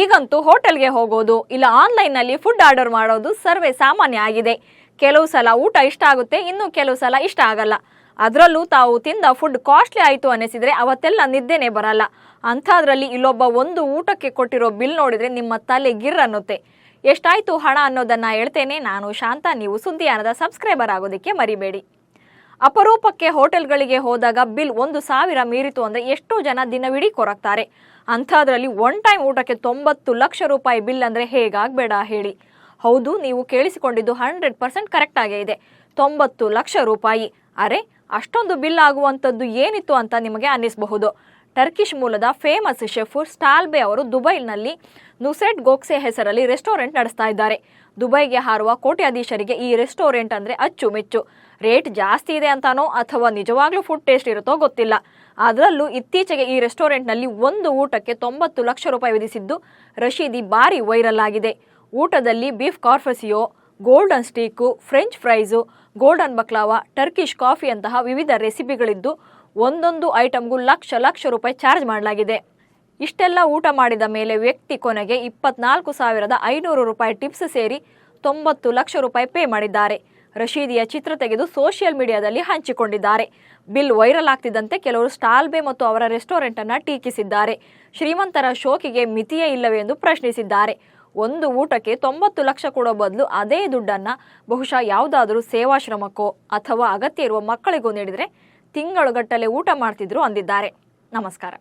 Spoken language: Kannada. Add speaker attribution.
Speaker 1: ಈಗಂತೂ ಹೋಟೆಲ್ಗೆ ಹೋಗೋದು ಇಲ್ಲ ಆನ್ಲೈನ್ನಲ್ಲಿ ಫುಡ್ ಆರ್ಡರ್ ಮಾಡೋದು ಸರ್ವೇ ಸಾಮಾನ್ಯ ಆಗಿದೆ. ಕೆಲವು ಸಲ ಊಟ ಇಷ್ಟ ಆಗುತ್ತೆ, ಇನ್ನು ಕೆಲವು ಸಲ ಇಷ್ಟ ಆಗಲ್ಲ. ಅದರಲ್ಲೂ ತಾವು ತಿಂದ ಫುಡ್ ಕಾಸ್ಟ್ಲಿ ಆಯಿತು ಅನಿಸಿದರೆ ಅವತ್ತೆಲ್ಲ ನಿದ್ದೆನೆ ಬರಲ್ಲ. ಅಂಥದ್ರಲ್ಲಿ ಇಲ್ಲೊಬ್ಬ ಒಂದು ಊಟಕ್ಕೆ ಕೊಟ್ಟಿರೋ ಬಿಲ್ ನೋಡಿದ್ರೆ ನಿಮ್ಮ ತಲೆ ಗಿರ್ ಅನ್ನುತ್ತೆ. ಎಷ್ಟಾಯ್ತು ಹಣ ಅನ್ನೋದನ್ನ ಹೇಳ್ತೇನೆ. ನಾನು ಶಾಂತ, ನೀವು ಸುದ್ದಿಯಾನದ ಸಬ್ಸ್ಕ್ರೈಬರ್ ಆಗೋದಕ್ಕೆ ಮರಿಬೇಡಿ. ಅಪರೂಪಕ್ಕೆ ಹೋಟೆಲ್ಗಳಿಗೆ ಹೋದಾಗ ಬಿಲ್ ಒಂದು ಸಾವಿರ ಮೀರಿತು ಅಂದರೆ ಎಷ್ಟೋ ಜನ ದಿನವಿಡೀ ಕೊರಕ್ತಾರೆ ಅಂಥದ್ರಲ್ಲಿ ಒನ್ ಟೈಮ್ ಊಟಕ್ಕೆ ತೊಂಬತ್ತು ಲಕ್ಷ ರೂಪಾಯಿ ಬಿಲ್ ಅಂದರೆ ಹೇಗಾಗಬೇಡ ಹೇಳಿ. ಹೌದು, ನೀವು ಕೇಳಿಸಿಕೊಂಡಿದ್ದು ಹಂಡ್ರೆಡ್ ಪರ್ಸೆಂಟ್ ಕರೆಕ್ಟ್ ಆಗೇ ಇದೆ. ತೊಂಬತ್ತು ಲಕ್ಷ ರೂಪಾಯಿ. ಅರೆ, ಅಷ್ಟೊಂದು ಬಿಲ್ ಆಗುವಂಥದ್ದು ಏನಿತ್ತು ಅಂತ ನಿಮಗೆ ಅನ್ನಿಸಬಹುದು. ಟರ್ಕಿಶ್ ಮೂಲದ ಫೇಮಸ್ ಶೆಫ್ ಸ್ಟಾಲ್ಬೆ ಅವರು ದುಬೈನಲ್ಲಿ ನುಸೆಟ್ ಗೋಕ್ಸೆ ಹೆಸರಲ್ಲಿ ರೆಸ್ಟೋರೆಂಟ್ ನಡೆಸ್ತಾ ಇದ್ದಾರೆ. ದುಬೈಗೆ ಹಾರುವ ಕೋಟ್ಯಾಧೀಶರಿಗೆ ಈ ರೆಸ್ಟೋರೆಂಟ್ ಅಂದ್ರೆ ಅಚ್ಚುಮೆಚ್ಚು. ರೇಟ್ ಜಾಸ್ತಿ ಇದೆ ಅಂತಾನೋ ಅಥವಾ ನಿಜವಾಗ್ಲೂ ಫುಡ್ ಟೇಸ್ಟ್ ಇರುತ್ತೋ ಗೊತ್ತಿಲ್ಲ. ಅದರಲ್ಲೂ ಇತ್ತೀಚೆಗೆ ಈ ರೆಸ್ಟೋರೆಂಟ್ನಲ್ಲಿ ಒಂದು ಊಟಕ್ಕೆ ತೊಂಬತ್ತು ಲಕ್ಷ ರೂಪಾಯಿ ವಿಧಿಸಿದ್ದು ರಶೀದಿ ಭಾರಿ ವೈರಲ್ ಆಗಿದೆ. ಊಟದಲ್ಲಿ beef carpaccio golden steak, French fries, golden baklava, Turkish ಕಾಫಿಯಂತಹ ವಿವಿಧ ರೆಸಿಪಿಗಳಿದ್ದು ಒಂದೊಂದು ಐಟಮ್ಗೂ ಲಕ್ಷ ಲಕ್ಷ ರೂಪಾಯಿ ಚಾರ್ಜ್ ಮಾಡಲಾಗಿದೆ. ಇಷ್ಟೆಲ್ಲ ಊಟ ಮಾಡಿದ ಮೇಲೆ ವ್ಯಕ್ತಿ ಕೊನೆಗೆ ಇಪ್ಪತ್ನಾಲ್ಕು ಸಾವಿರದ ಐನೂರು ರೂಪಾಯಿ ಟಿಪ್ಸ್ ಸೇರಿ ತೊಂಬತ್ತು ಲಕ್ಷ ರೂಪಾಯಿ ಪೇ ಮಾಡಿದ್ದಾರೆ. ರಶೀದಿಯ ಚಿತ್ರ ತೆಗೆದು ಸೋಷಿಯಲ್ ಮೀಡಿಯಾದಲ್ಲಿ ಹಂಚಿಕೊಂಡಿದ್ದಾರೆ. ಬಿಲ್ ವೈರಲ್ ಆಗ್ತಿದ್ದಂತೆ ಕೆಲವರು ಸ್ಟಾಲ್ಬೆ ಮತ್ತು ಅವರ ರೆಸ್ಟೋರೆಂಟ್ ಅನ್ನ ಟೀಕಿಸಿದ್ದಾರೆ. ಶ್ರೀಮಂತರ ಶೋಕಿಗೆ ಮಿತಿಯೇ ಇಲ್ಲವೇ ಎಂದು ಪ್ರಶ್ನಿಸಿದ್ದಾರೆ. ಒಂದು ಊಟಕ್ಕೆ ತೊಂಬತ್ತು ಲಕ್ಷ ಕೊಡೋ ಬದಲು ಅದೇ ದುಡ್ಡನ್ನ ಬಹುಶಃ ಯಾವುದಾದರೂ ಸೇವಾಶ್ರಮಕ್ಕೋ ಅಥವಾ ಅಗತ್ಯ ಇರುವ ಮಕ್ಕಳಿಗೂ ನೀಡಿದರೆ ತಿಂಗಳುಗಟ್ಟಲೆ ಊಟ ಮಾಡ್ತಿದ್ರು ಅಂದಿದ್ದಾರೆ. ನಮಸ್ಕಾರ.